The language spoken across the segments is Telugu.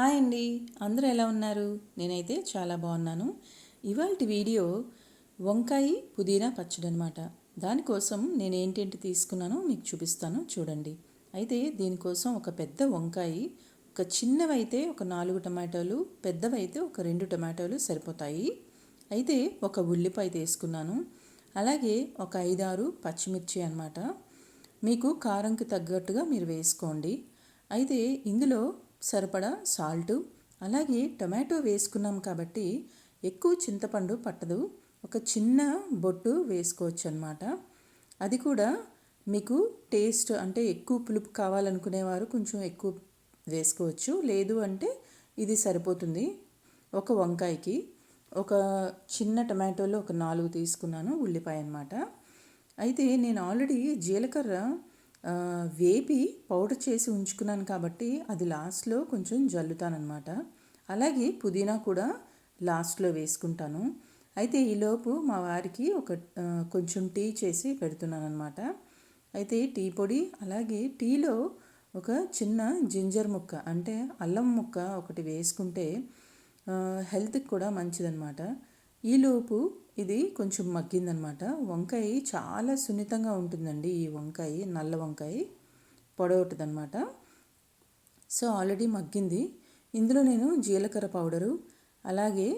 హాయ్ అండి. అందరూ ఎలా ఉన్నారు? నేనైతే చాలా బాగున్నాను. ఇవాళ వీడియో వంకాయ పుదీనా పచ్చడి అనమాట దానికోసం నేను ఏంటేంటి తీసుకున్నానో మీకు చూపిస్తాను చూడండి. అయితే దీనికోసం ఒక పెద్ద వంకాయ ఒక చిన్నవైతే ఒక నాలుగు టమాటోలు పెద్దవైతే ఒక రెండు టమాటోలు సరిపోతాయి. అయితే ఒక ఉల్లిపాయ తీసుకున్నాను. అలాగే ఒక ఐదారు పచ్చిమిర్చి అనమాట. మీకు కారంకి తగ్గట్టుగా మీరు వేసుకోండి. అయితే ఇందులో సరిపడా సాల్టు అలాగే టొమాటో వేసుకున్నాం కాబట్టి ఎక్కువ చింతపండు పట్టదు. ఒక చిన్న బొట్టు వేసుకోవచ్చు అనమాట అది కూడా మీకు టేస్ట్ అంటే ఎక్కువ పులుపు కావాలనుకునేవారు కొంచెం ఎక్కువ వేసుకోవచ్చు. లేదు అంటే ఇది సరిపోతుంది. ఒక వంకాయకి ఒక చిన్న టమాటోలో ఒక నాలుగు తీసుకున్నాను ఉల్లిపాయ అనమాట అయితే నేను ఆల్రెడీ జీలకర్ర వేపి పౌడర్ చేసి ఉంచుకున్నాను కాబట్టి అది లాస్ట్లో కొంచెం జల్లుతానమాట అలాగే పుదీనా కూడా లాస్ట్లో వేసుకుంటాను. అయితే ఈలోపు మా వారికి ఒక కొంచెం టీ చేసి పెడుతున్నాను అనమాట అయితే టీ పొడి అలాగే టీలో ఒక చిన్న జింజర్ ముక్క అంటే అల్లం ముక్క ఒకటి వేసుకుంటే హెల్త్కి కూడా మంచిదన్నమాట. ఈలోపు ఇది కొంచెం మగ్గిందనమాట. వంకాయ చాలా సున్నితంగా ఉంటుందండి ఈ వంకాయ నల్ల వంకాయ పొడవుతుందనమాట సో ఆల్రెడీ మగ్గింది. ఇందులో నేను జీలకర్ర పౌడరు అలాగే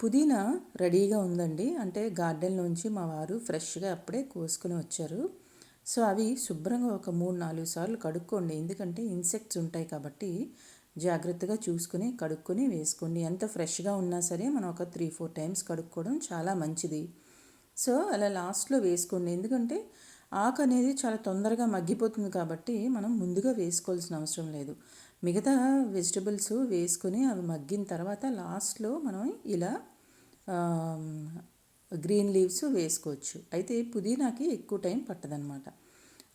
పుదీనా రెడీగా ఉందండి. అంటే గార్డెన్లోంచి మా వారు ఫ్రెష్గా అప్పుడే కోసుకొని వచ్చారు. సో అవి శుభ్రంగా ఒక మూడు నాలుగు సార్లు కడుక్కోండి. ఎందుకంటే ఇన్సెక్ట్స్ ఉంటాయి కాబట్టి జాగ్రత్తగా చూసుకుని కడుక్కొని వేసుకోండి. ఎంత ఫ్రెష్గా ఉన్నా సరే మనం ఒక త్రీ ఫోర్ టైమ్స్ కడుక్కోవడం చాలా మంచిది. సో అలా లాస్ట్లో వేసుకోండి. ఎందుకంటే ఆకు అనేది చాలా తొందరగా మగ్గిపోతుంది కాబట్టి మనం ముందుగా వేసుకోవాల్సిన అవసరం లేదు. మిగతా వెజిటబుల్స్ వేసుకొని అవి మగ్గిన తర్వాత లాస్ట్లో మనం ఇలా గ్రీన్ లీవ్స్ వేసుకోవచ్చు. అయితే పుదీనాకి ఎక్కువ టైం పట్టదనమాట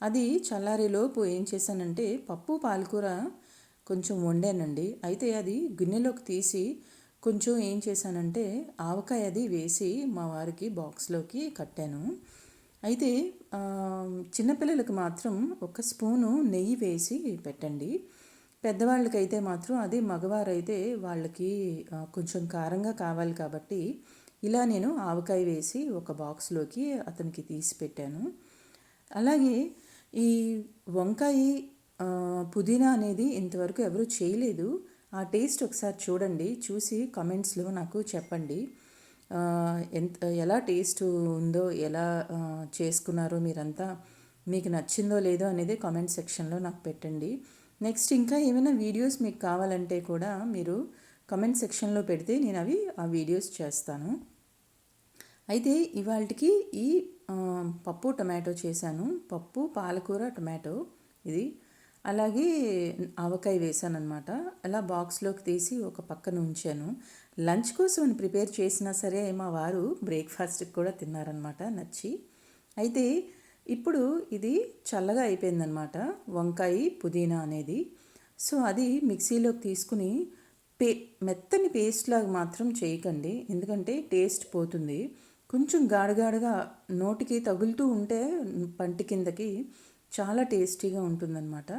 అది చల్లారేలోపు ఏం చేశానంటే పప్పు పాలకూర కొంచెం వండానండి. అయితే అది గిన్నెలోకి తీసి కొంచెం ఏం చేశానంటే ఆవకాయ అది వేసి మా వారికి బాక్స్లోకి కట్టాను. అయితే చిన్నపిల్లలకు మాత్రం ఒక స్పూను నెయ్యి వేసి పెట్టండి. పెద్దవాళ్ళకైతే మాత్రం అది మగవారైతే వాళ్ళకి కొంచెం కారంగా కావాలి కాబట్టి ఇలా నేను ఆవకాయ వేసి ఒక బాక్స్లోకి అతనికి తీసి పెట్టాను. అలాగే ఈ వంకాయ పుదీనా అనేది ఇంతవరకు ఎవరు చేయలేదు. ఆ టేస్ట్ ఒకసారి చూడండి. చూసి కమెంట్స్లో నాకు చెప్పండి. ఎంత ఎలా టేస్ట్ ఉందో ఎలా చేసుకున్నారో మీరంతా మీకు నచ్చిందో లేదో అనేది కామెంట్ సెక్షన్లో నాకు పెట్టండి. నెక్స్ట్ ఇంకా ఏమైనా వీడియోస్ మీకు కావాలంటే కూడా మీరు కమెంట్ సెక్షన్లో పెడితే నేను అవి ఆ వీడియోస్ చేస్తాను. అయితే ఇవాళకి ఈ పప్పు టమాటో చేశాను. పప్పు పాలకూర టమాటో ఇది. అలాగే ఆవకాయ వేసాను అనమాట అలా బాక్స్లోకి తీసి ఒక పక్కన ఉంచాను. లంచ్ కోసం ప్రిపేర్ చేసినా సరే మా వారు బ్రేక్ఫాస్ట్కి కూడా తిన్నారనమాట నచ్చి. అయితే ఇప్పుడు ఇది చల్లగా అయిపోయిందనమాట వంకాయ పుదీనా అనేది. సో అది మిక్సీలోకి తీసుకుని పే మెత్తని పేస్ట్ లాగా మాత్రం చేయకండి. ఎందుకంటే టేస్ట్ పోతుంది. కొంచెం గాడగాడగా నోటికి తగులుతూ ఉంటే పంటి కిందకి చాలా టేస్టీగా ఉంటుందన్నమాట.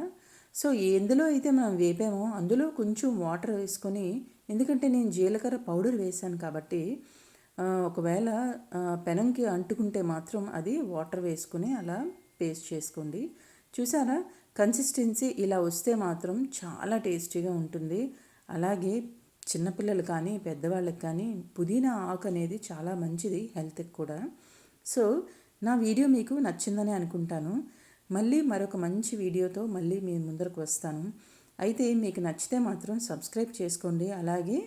సో ఎందులో అయితే మనం వేపామో అందులో కొంచెం వాటర్ వేసుకొని ఎందుకంటే నేను జీలకర్ర పౌడర్ వేశాను కాబట్టి ఒకవేళ పెనంకి అంటుకుంటే మాత్రం అది వాటర్ వేసుకుని అలా పేస్ట్ చేసుకోండి. చూసారా? కన్సిస్టెన్సీ ఇలా వస్తే మాత్రం చాలా టేస్టీగా ఉంటుంది. అలాగే చిన్నపిల్లలు కానీ పెద్దవాళ్ళకి కానీ పుదీనా ఆకు అనేది చాలా మంచిది హెల్త్కి కూడా. సో నా వీడియో మీకు నచ్చిందని అనుకుంటాను. మళ్ళీ మరొక మంచి వీడియోతో మళ్ళీ మీ ముందరకు వస్తాను. అయితే మీకు నచ్చితే మాత్రం సబ్స్క్రైబ్ చేసుకోండి. అలాగే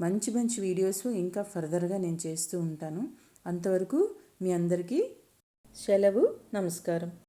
మంచి మంచి వీడియోస్ ఇంకా ఫర్దర్గా నేను చేస్తూ ఉంటాను. అంతవరకు మీ అందరికీ సెలవు నమస్కారం.